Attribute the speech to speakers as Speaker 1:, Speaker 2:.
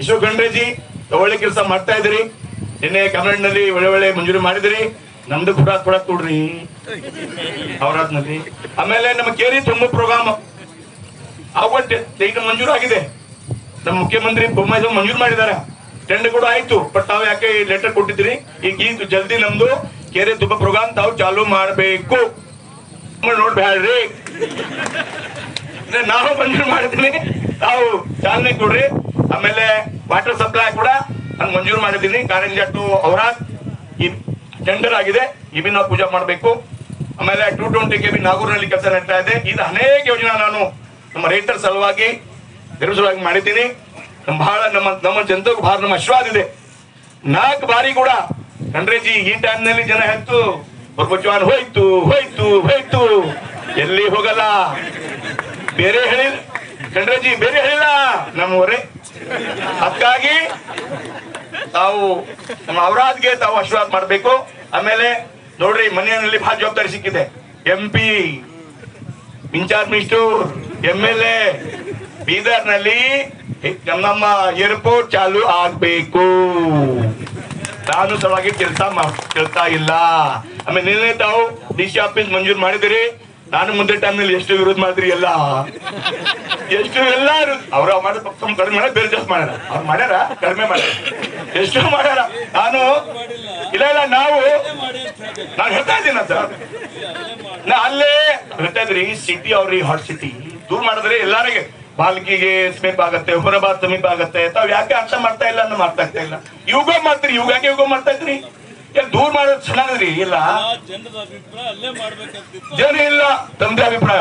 Speaker 1: ಅಶೋಕ್ ಖಂಡ್ರೆಜಿ ಒಳ್ಳೆ ಕೆಲಸ ಮಾಡ್ತಾ ಇದ್ರಿ ನಿನ್ನೆ ಕನ್ನಡನಲ್ಲಿ ಒಳ್ಳೆ ಒಳ್ಳೆ ಮಂಜೂರಿ ಮಾಡಿದ್ರಿ ನಮ್ದು ಕೂಡ ಕೊಡಕ್ ಕೊಡ್ರಿ. ಅವರಾದ್ನಲ್ಲಿ ಆಮೇಲೆ ನಮ್ಮ ಕೇರಿ ತುಂಬ ಪ್ರೋಗ್ರಾಮ್. ಅವತ್ತು ಈಗ ಮಂಜೂರಾಗಿದೆ ನಮ್ಮ ಮುಖ್ಯಮಂತ್ರಿ ಬೊಮ್ಮಾಯಿ ಮಂಜೂರು ಮಾಡಿದ್ದಾರೆ. ಟೆಂಡರ್ ಕೂಡ ಆಯ್ತು ಬಟ್ ತಾವು ಯಾಕೆ ಲೆಟರ್ ಕೊಟ್ಟಿದ್ರಿ ಈಗ ಈಗ ಜಲ್ದಿ ನಮ್ದು. ಕೆರೆ ತುಂಬ ಪ್ರೋಗ್ರಾಮ್ ತಾವು ಚಾಲು ಮಾಡಬೇಕು. ನೋಡ್ಬೇಡ್ರಿ ನಾವು ಮಂಜೂರು ಮಾಡಿದ್ದೀನಿ ತಾವು ಚಾಲನೆ ಕೊಡ್ರಿ. ಆಮೇಲೆ ವಾಟರ್ ಸಪ್ಲೈ ಕೂಡ ನಾನು ಮಂಜೂರು ಮಾಡಿದ್ದೀನಿ. ಕಾರಂಜ ಟು ಅವರ ಈ ಟೆಂಡರ್ ಆಗಿದೆ. ಇವಿ ನಾವು ಪೂಜೆ ಮಾಡಬೇಕು. ಆಮೇಲೆ ಟೂ ಟ್ವೆಂಟಿ ಕೆ ಬಿ ನಾಗೂರಿನಲ್ಲಿ ಕೆಲಸ ನಡೀತಾ ಇದೆ. ಇದು ಅನೇಕ ಯೋಜನೆ ನಾನು ನಮ್ಮ ರೈತರ ಸಲುವಾಗಿ ಸಲುವಾಗಿ ಮಾಡಿದ್ದೀನಿ. ನಮ್ಮ ಬಹಳ ನಮ್ಮ ನಮ್ಮ ಜನತೆಗೂ ಬಹಳ ನಮ್ಮ ಆಶೀರ್ವಾದ ಇದೆ. ನಾಲ್ಕು ಬಾರಿ ಕೂಡ ಖಂಡ್ರೇಜಿ ಈ ಟೈಮ್ನಲ್ಲಿ ಜನ ಹೆತ್ತು ಬರ್ಬಚ್ವಾನ್ ಹೋಯ್ತು ಹೋಯ್ತು ಹೋಯ್ತು. ಎಲ್ಲಿ ಹೋಗಲ್ಲ? ಬೇರೆ ಹೇಳಿಲ್ಲ. ಖಂಡ್ರೇಜಿ ಬೇರೆ ಹೇಳಿಲ್ಲ. ನಮ್ಮವರೇ ಅದಕ್ಕಾಗಿ ತಾವು ನಮ್ಮ ಅವರಾದ್ಗೆ ತಾವು ಆಶೀರ್ವಾದ ಮಾಡಬೇಕು. ಆಮೇಲೆ ನೋಡ್ರಿ, ಮನೆಯಲ್ಲಿ ಬಹಳ ಜವಾಬ್ದಾರಿ ಸಿಕ್ಕಿದೆ. M P in-charge minister M L A ಬೀದರ್ನಲ್ಲಿ ನಮ್ಮ ಏರ್ಪೋರ್ಟ್ ಚಾಲು ಆಗ್ಬೇಕು. ನಾನು ಸಲುವಾಗಿ ಕೆಲಸ ಕೇಳ್ತಾ ಇಲ್ಲ. ಆಮೇಲೆ ನಿನ್ನೆ ತಾವು ಡಿ ಸಿ ಆಫೀಸ್ ಮಂಜೂರು ಮಾಡಿದಿರಿ ನಾನು ಮುಂದೆ ಟೈಮ್ನಲ್ಲಿ ಎಷ್ಟು ವಿರೋಧ ಮಾಡಿದ್ರಿ ಎಲ್ಲ? ಎಷ್ಟು ಎಲ್ಲಾರು ಅವ್ರ ಮಾಡಿದ ಪಕ್ಷ ಕಡಿಮೆ ಮಾಡ್ಯಾರ, ಬೇರೆ ಜಾಸ್ತಿ ಮಾಡ್ಯಾರ. ಅವ್ರು ಮಾಡ್ಯಾರ, ಕಡಿಮೆ ಮಾಡ್ಯಾರ. ಎಷ್ಟು ಮಾಡ್ಯಾರ? ನಾನು ಇಲ್ಲ ಇಲ್ಲ, ನಾವು ನಾನು ಹೇಳ್ತಾ ಇದ್ದೀನಿ ಅಂತ. ನಾ ಅಲ್ಲೇ ಹೇಳ್ತಾ ಇದ್ರಿ ಸಿಟಿ ಅವ್ರಿ ಹಾಟ್ ಸಿಟಿ ದೂರ ಮಾಡಿದ್ರೆ ಎಲ್ಲಾರಿಗೆ ಬಾಲ್ಕಿಗೆ ಸಮೀಪ ಆಗತ್ತೆ ಹುಮರಾಬಾದ್ ಸಮೀಪ ಆಗತ್ತೆ. ತಾವ್ ಯಾಕೆ ಅರ್ಥ ಮಾಡ್ತಾ ಇಲ್ಲ ಅನ್ನೋ ಮಾಡ್ತಾ ಇರ್ತಾ ಇಲ್ಲ. ಯುಗ ಮಾಡ್ತೀರಿ? ಯಾಕೆ ಯುಗ ಮಾಡ್ತಾ ಇದ್ರಿ ಯಾಕೆ ದೂರ ಮಾಡೋದು ಚೆನ್ನಾಗದ್ರಿ ಇಲ್ಲ.
Speaker 2: ಜನರ ಅಭಿಪ್ರಾಯ ಅಲ್ಲೇ ಮಾಡ್ಬೇಕಂತ
Speaker 1: ಜನ ಇಲ್ಲ ತಮ್ದೇ ಅಭಿಪ್ರಾಯ